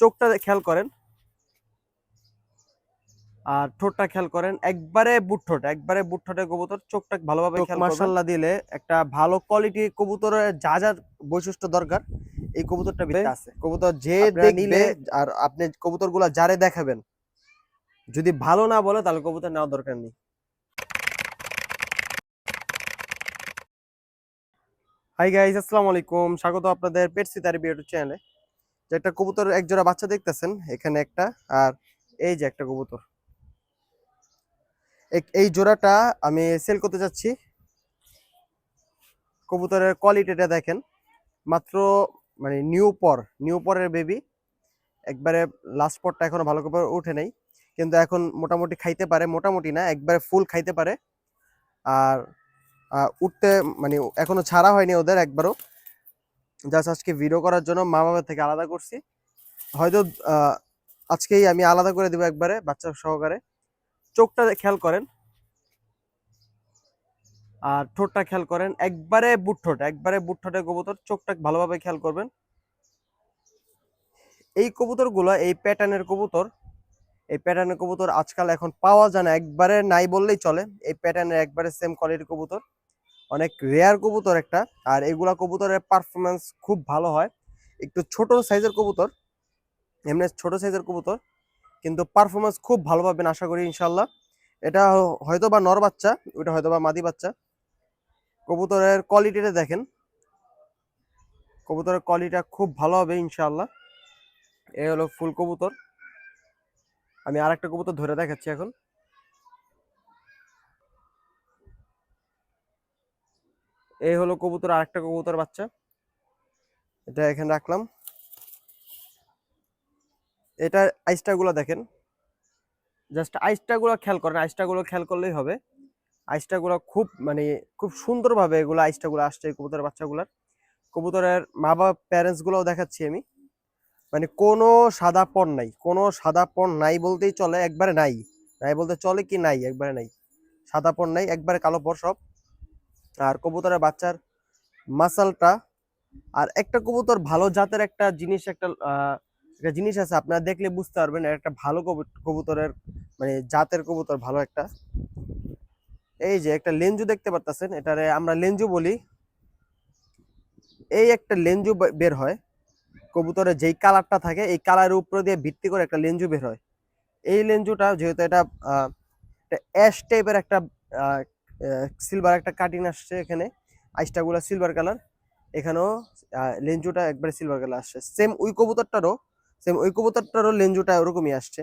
চোখটা খেয়াল করেন। আর ঠোঁটটা খেয়াল করেন একবারে বুট ঠোঁট একবারে বুট ঠোঁটের কবুতর চোখটা ভালোভাবে মার্শাল্লাহ দিলে একটা ভালো কোয়ালিটি কবুতরের যা যা বৈশিষ্ট্য দরকার এই কবুতরটা ভিতরে আছে। কবুতর যে দেখলে আর আপনি কবুতরগুলা যারে দেখাবেন। যদি ভালো না বলে তাহলে কবুতর নেওয়া দরকার নেই। হাই গাইস আসসালামু আলাইকুম। স্বাগত আপনাদের পেটসি সিতারি বিউটি চ্যানেলে যে একটা কবুতর এক জোড়া বাচ্চা দেখতেছেন, এখানে একটা, আর এই যে একটা কবুতর। এই জোড়াটা আমি সেল করতে যাচ্ছি কবুতরের কোয়ালিটিটা দেখেন, মাত্র মানে নিউ পর নিউ পরের বেবি একবারে লাস্ট পরটা এখনও ভালো করে উঠে নাই, কিন্তু এখন মোটামুটি খাইতে পারে, মোটামুটি না, একবারে ফুল খাইতে পারে। আর উঠতে মানে এখনও ছাড়া হয়নি ওদের একবারও। জাস্ট আজকে ভিডিও করার জন্য মা বাবা থেকে আলাদা করছি। হয়তো আজকেই আমি আলাদা করে দেবো একবারে, বাচ্চা সহকারে। চোখটা খেয়াল করেন। আর ঠোঁটটা খেয়াল করেন। একবারে বুট ঠোঁট, একবারে বুট ঠোঁটের কবুতর, চোখটা ভালোভাবে খেয়াল করবেন। এই কবুতরগুলো, এই প্যাটার্নের কবুতর, এই প্যাটার্নের কবুতর আজকাল এখন পাওয়া যায় না, একবারে নাই বললেই চলে। এই প্যাটার্নের একবারে সেম কোয়ালিটির কবুতর। অনেক রেয়ার কবুতর একটা, আর এগুলা কবুতরের পারফরমেন্স খুব ভালো হয়। একটু ছোট সাইজের কবুতর, এমনি ছোট সাইজের কবুতর, কিন্তু পারফরমেন্স খুব ভালো পাবেন আশা করি ইনশাল্লাহ এটা হয়তো বা নর বাচ্চা, ওটা হয়তো বা মাদি বাচ্চা। কবুতরের কোয়ালিটিটা দেখেন। কবুতরের কোয়ালিটিটা খুব ভালো হবে ইনশাল্লাহ এ হলো ফুল কবুতর। আমি আর একটা কবুতর ধরে দেখাচ্ছি এখন। এই হলো কবুতর, আরেকটা কবুতর বাচ্চা। এটা এখানে রাখলাম। এটা আইসটা গুলো দেখেন। জাস্ট আইসটা গুলো খেয়াল করেন, আইসটা গুলো খেয়াল করলেই হবে। আইসটা গুলো খুব মানে খুব সুন্দরভাবে এগুলো আইসটা গুলো আসছে এই কবুতরের বাচ্চাগুলার। কবুতরের মা বাবা প্যারেন্টসগুলোও দেখাচ্ছি আমি। মানে কোনো সাদা পণ নাই, কোনো সাদা পণ নাই বলতেই চলে, একবারে নাই। নাই বলতে চলে কি নাই, একবারে নাই। সাদা পণ নাই, একবারে কালো পর সব। আর কবুতরের বাচ্চার মাসালটা। আর একটা কবুতর ভালো জাতের একটা জিনিস, একটা একটা জিনিস আছে, আপনারা দেখলে বুঝতে পারবেন, একটা ভালো কবু- কবুতরের মানে জাতের কবুতর ভালো একটা। এই যে একটা লেঞ্জু দেখতে পারতেছেন, এটারে আমরা লেঞ্জু বলি। এই একটা লেঞ্জু বের হয়, কবুতরের যেই কালারটা থাকে, এই কালারের উপর দিয়ে ভিত্তি করে একটা লেঞ্জু বের হয়। এই লেঞ্জুটা যেহেতু এটা অ্যাশ টাইপের একটা সিলভার একটা কাটিং আসছে এখানে। আইসটাগুলো সিলভার কালার এখানেও লেঞ্জুটা একবারে সিলভার কালার আসছে। সেম ওই কবুতরটারও সেম ওই কবুতরটারও লেঞ্জুটা ওরকমই আসছে।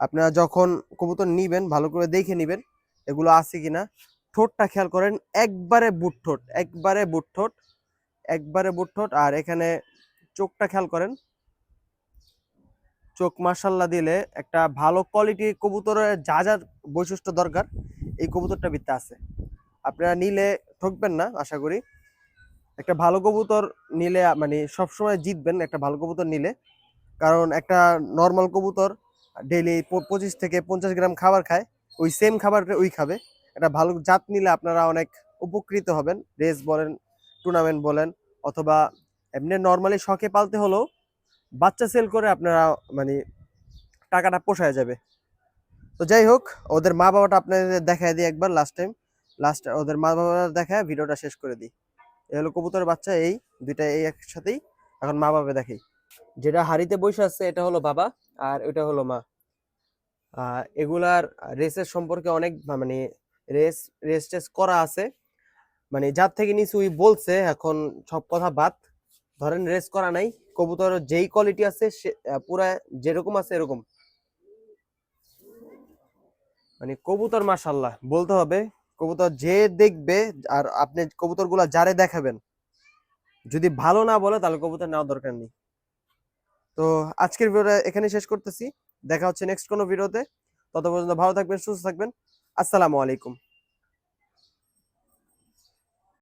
আপনারা যখন কবুতর নিবেন, ভালো করে দেখে নিবেন, এগুলো আছে কিনা। ঠোঁটটা খেয়াল করেন, একবারে বুট ঠোঁট, একবারে বুট ঠোঁট, একবারে বুট ঠোঁট। আর এখানে চোখটা খেয়াল করেন। চোখ মার্শাল্লাহ দিলে একটা ভালো কোয়ালিটি কবুতরের যা যা বৈশিষ্ট্য দরকার। এই কবুতরটা ভিতরে আছে। আপনারা নিলে ঠকবেন না, আশা করি। একটা ভালো কবুতর নিলে মানে সবসময় জিতবেন, একটা ভালো কবুতর নিলে। কারণ একটা নর্মাল কবুতর ডেইলি পঁচিশ থেকে পঞ্চাশ গ্রাম খাবার খায়, ওই সেম খাবারটা ওই খাবে। একটা ভালো জাত নিলে আপনারা অনেক উপকৃত হবেন। রেস বলেন টুর্নামেন্ট বলেন, অথবা এমনি নর্মালি শখে পালতে হলেও বাচ্চা সেল করে আপনারা মানে টাকাটা পোষায় যাবে। তো যাই হোক, ওদের মা বাবাটা আপনাদের দেখায় দিই একবার লাস্ট টাইম লাস্ট ওদের মা বাবাটা দেখায়, ভিডিওটা শেষ করে দিই। এই হলো কবুতরের বাচ্চা, এই দুইটা, এই একসাথেই এখন মা বাবা দেখাই। যেটা হাড়িতে বসে আছে, এটা হলো বাবা আর ওটা হলো মা। এগুলার রেসের সম্পর্কে অনেক মানে রেস রেস টেস করা আছে। মানে যার থেকে নিচে ওই বলছে, এখন সব কথা বাদ। ধরেন রেস করা নাই কবুতর যেই কোয়ালিটি আছে, সে পুরা যেরকম আছে, এরকম। মানে কবুতর মাসাল্লাহ বলতে হবে কবুতর যে দেখবে আর আপনি কবুতরগুলা যারে দেখাবেন, যদি ভালো না বলে তাহলে কবুতর নেওয়ার দরকার নেই। তো আজকের ভিডিওটা এখানে শেষ করতেছি, দেখা হচ্ছে নেক্সট কোনো ভিডিওতে তত পর্যন্ত ভালো থাকবেন, সুস্থ থাকবেন, আসসালামু আলাইকুম।